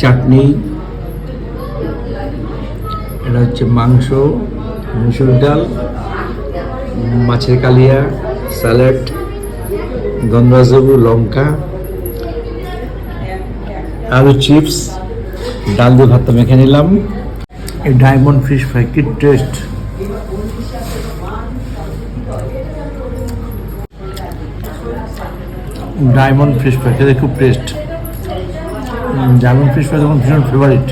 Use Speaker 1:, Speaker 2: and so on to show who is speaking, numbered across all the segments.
Speaker 1: চাটনি। এটা হচ্ছে মাংস, মুসুর ডাল, মাছের কালিয়া, স্যালাড গন্ধরাজবু লঙ্কা, আলু চিপস, ডাল দিয়ে ভাতটা মেখে নিলাম। এই ডায়মন্ড ফিশ ফ্রাই কি টেস্ট। ডায়মন্ড ফিশ ফ্রাই খুব টেস্ট। ডায়মন্ড ফিশ ফ্রাই তখন ভীষণ ফেভারিট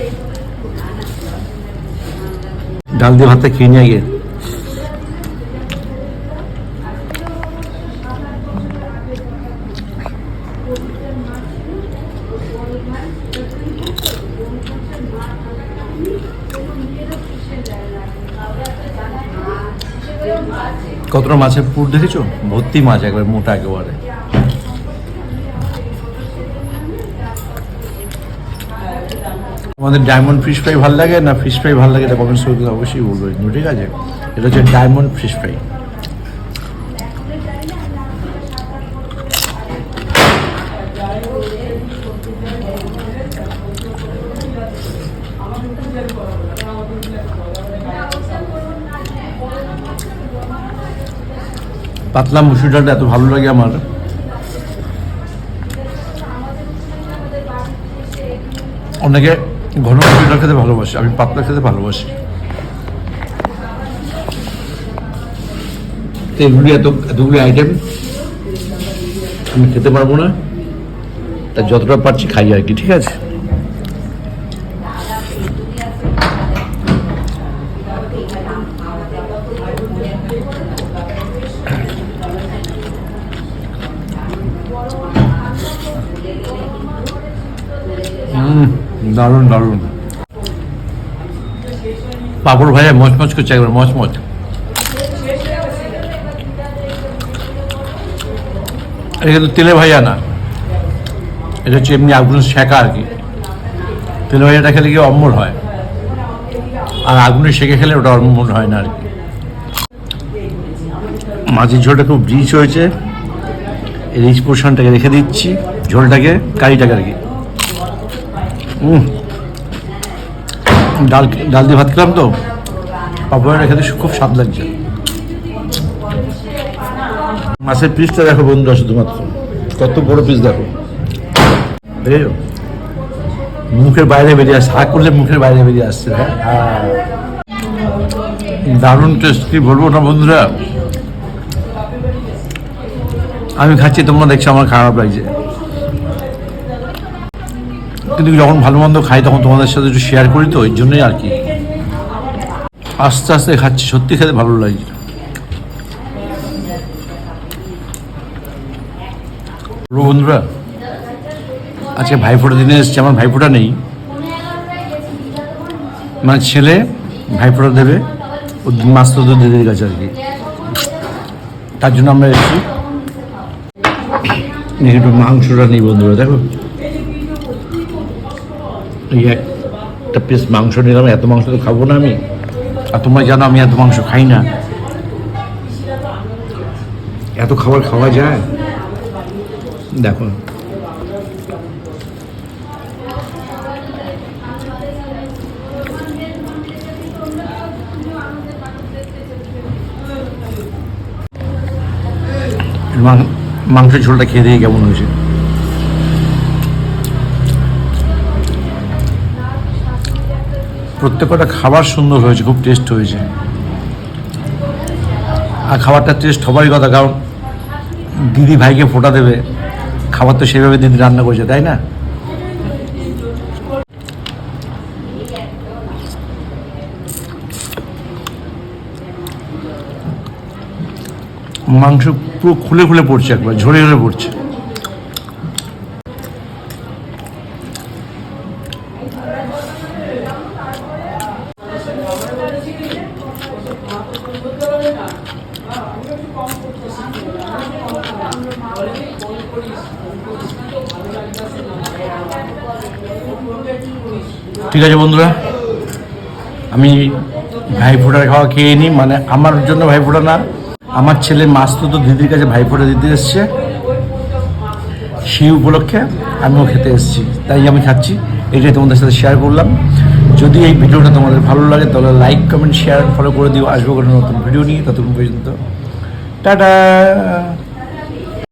Speaker 1: ডাল দিয়ে ভাতটা খেয়ে নিয়ে গিয়ে কতটা মাছের পুর দেখেছ? ভর্তি মাছ একবার মোটা একেবারে। আমাদের ডায়মন্ড ফিশ ফ্রাই ভালো লাগে না ফিশ ফ্রাই ভালো লাগে এটা কমেন্টস করে অবশ্যই বলব। ঠিক আছে, এটা হচ্ছে ডায়মন্ড ফিশ ফ্রাই পাতলা মুসুর ডালটা এত ভালো লাগে আমার। অনেকে ঘন ডাল খেতে ভালোবাসি, আমি পাতলা খেতে ভালোবাসি। তো এগুলি এত, এতগুলি আইটেম আমি খেতে পারব না। তা যতটা পারছি খাই আর কি, ঠিক আছে? দারুণ দারুণ। পাপড় ভাজা মচমচ করছে একবার, মচমচ। এটা কিন্তু তেলে ভাজা না। এটা হচ্ছে এমনি আগুন শেখা আর কি। তেলে ভাজাটা খেলে কি অম্বল হয়? আর আগুনে সেঁকে খেলে ওটা অম্বল হয় না আর কি। মাছের ঝোলটা খুব রিচ হয়েছে। রিচ পোর্শনটাকে রেখে দিচ্ছি। ঝোলটাকে, কারিটাকে আর কি। ডাল ডাল দিয়ে ভাত খেলাম তো। পাপড়টা খেতে খুব স্বাদ লাগছে। মাছের পিসটা দেখো বন্ধুরা শুধুমাত্র। কত বড় পিস দেখো। মুখের বাইরে বেরিয়ে আসছে। হা করলে মুখের বাইরে বেরিয়ে আসছে হ্যাঁ? হ্যাঁ। দারুণ টেস্ট কি বলব না বন্ধুরা? আমি খাচ্ছি, তোমরা দেখছ, আমার খারাপ লাগছে। কিন্তু যখন ভালো মন্দ খাই, তখন তোমাদের সাথে একটু শেয়ার করি তো, ওই জন্যই আর কি। আস্তে আস্তে খাচ্ছি, সত্যি খেতে ভালো লাগছে। বন্ধুরা, আজকে ভাইফোঁটা দিনে এসছে, আমার ভাইফোঁটা নেই। মানে ছেলে ভাইফোঁটা দেবে, ও মাছ তো দিদির কাছে আর কি। তার জন্য আমরা এসেছি। একটু মাংসটা নেই বন্ধুরা, দেখো। একটা পিস মাংস নিলাম এত মাংস তো খাব না আমি। আর তোমরা জানো আমি এত মাংস খাই না। এত খাবার খাওয়া যায়? দেখো। মাংসের ঝোলটা খেয়ে দিয়ে কেমন হয়েছে? প্রত্যেকটা খাবার সুন্দর হয়েছে, খুব টেস্ট হয়েছে। আর খাবারটা টেস্ট হবারই কথা, কারণ দিদি ভাইকে ফোটা দেবে, খাবার তো সেভাবে দিদি রান্না করেছে, তাই না? মাংস পুরো খুলে খুলে পড়ছে একবার, ঝরে ঝরে পড়ছে। ঠিক আছে বন্ধুরা, আমি ভাইফোঁটার খাওয়া খেয়ে নিই মানে আমার জন্য ভাইফোঁটা না, আমার ছেলে মাছ তো তো দিদির কাছে ভাইফোঁটা দিতে এসছে। সেই উপলক্ষে আমিও খেতে এসেছি, তাই আমি খাচ্ছি, এটাই তোমাদের সাথে শেয়ার করলাম। যদি এই ভিডিওটা তোমাদের ভালো লাগে, তাহলে লাইক কমেন্ট শেয়ার ফলো করে দিও। আসব কোনো নতুন ভিডিও নিয়ে, ততক্ষণ পর্যন্ত। টাটা!